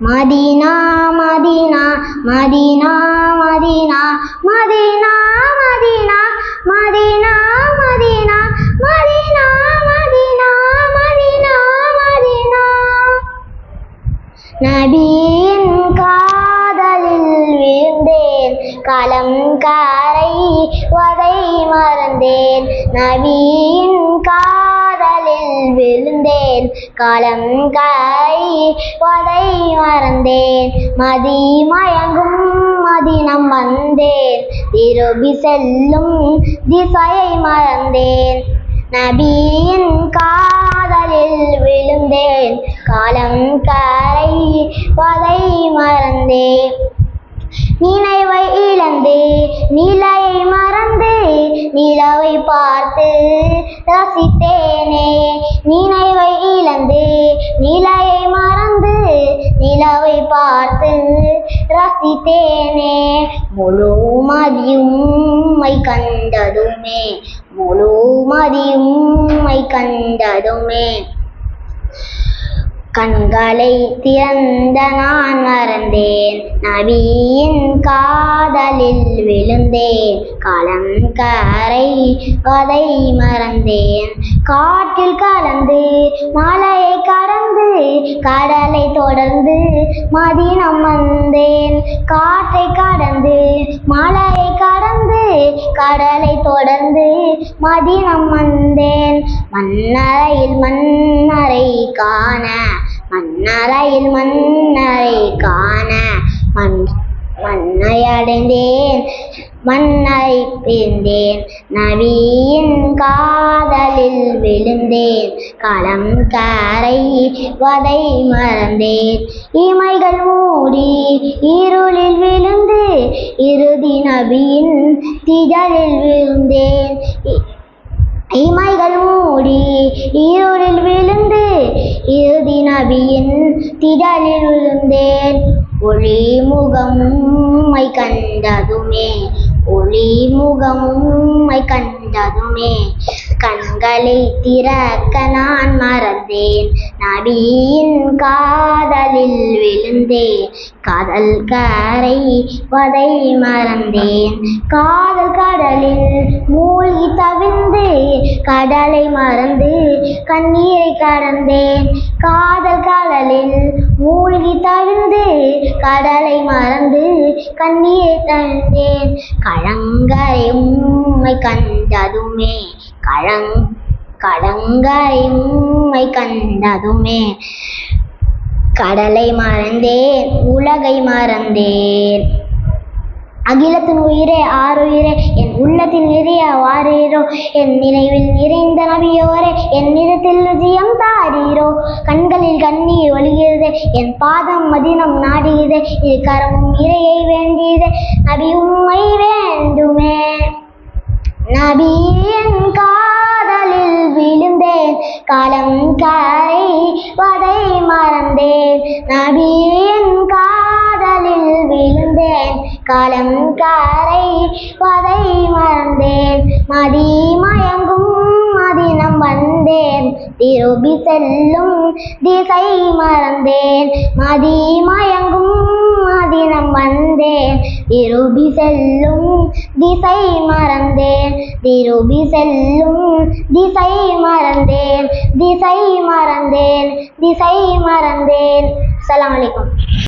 Medina Medina Medina Medina Medina Medina Medina Medina Medina Medina Medina Medina நபியின் காதலில் விழுந்தேன் களம் காரை வதை மறந்தேன் நபியின் கா காலில் விழுந்தேன். காலம் காரை பதை மறந்தேன். மதி மயங்கும் மதினம் வந்தேன். திருபி செல்லும் திசையை மறந்தேன். நபியின் காதலில் விழுந்தேன். காலம் கரை பதை மறந்தேன். நினைவை இழந்து நிலையை மறந்து நிலவை பார்த்து ரசித்தேனே நினைவை இழந்து நிலையை மறந்து நிலவை பார்த்து ரசித்தேனே. முழு மதியும்மை கண்டதுமே முழு மதியும்மை கண்டதுமே. கண்களை திறந்த நான் மறந்தேன். நபியின் காதலில் விழுந்தேன். களம் கரை அதை மறந்தேன். காற்றில் கலந்து மலையை கடந்து கடலை தொடர்ந்து மதினம் வந்தேன். காற்றை கடந்து மலையை கடந்து கடலை தொடர்ந்து மதினம் வந்தேன். மன்னரையில் மன்னரை காண மன்னரையில் மன்னரை காண மண் மண்ணை அடைந்தேன் மண்ணை பிரிந்தேன். நவியின் காதலில் விழுந்தேன். களம் கரை வதை மறந்தேன். இமைகள் மூடி இருளில் விழுந்து இறுதி நபியின் திதலில் விழுந்தேன். நபியின் திடலில் விழுந்தேன் ஒளி முகம்மை கண்டதுமே ஒளி முகம்மை கண்டதுமே. கண்களை திறக்க நான் மறந்தேன். நபியின் காதலில் விழுந்தேன். காதல் கரை வதை மறந்தேன். காதல் கடலில் மூழ்கி கடலை மறந்து கண்ணீரை கடந்தேன். காதல் கடலில் மூழ்கி தழுந்து கடலை மறந்து கண்ணீரை தழுந்தேன். கழங்கரை உம்மை கண்டதுமே கழங் கலங்கரை உம்மை கண்டதுமே. கடலை மறந்தேன் உலகை மறந்தேன். அகிலத்தின் உயிரே ஆறுயிரே என் உள்ளத்தில் நிறைய வாரீரோ என் நினைவில் நிறைந்த நபியோரே என் நிறத்தில் விஜயம் தாரீரோ. கண்களில் கண்ணீர் ஒழுகிறது என் பாதம் மதினம் நாடுகிறது இரு கரமும் இறையை வேண்டியது நபி உண்மை வேண்டுமே. நபியின் காதலில் விழுந்தேன் காலம் கரை வதை மறந்தேன். நபியன் கா விழுந்தேன் காலம் கரை வதை மறந்தேன். மதி மயங்கும் மதினம் வந்தேன். திருபி செல்லும் திசை மறந்தேன். மதி மயங்கும் மதினம் வந்தேன். திருபி செல்லும் திசை மறந்தேன். திருபி செல்லும் திசை மறந்தேன். திசை மறந்தேன் திசை மறந்தேன். அலாம் வலைக்கம்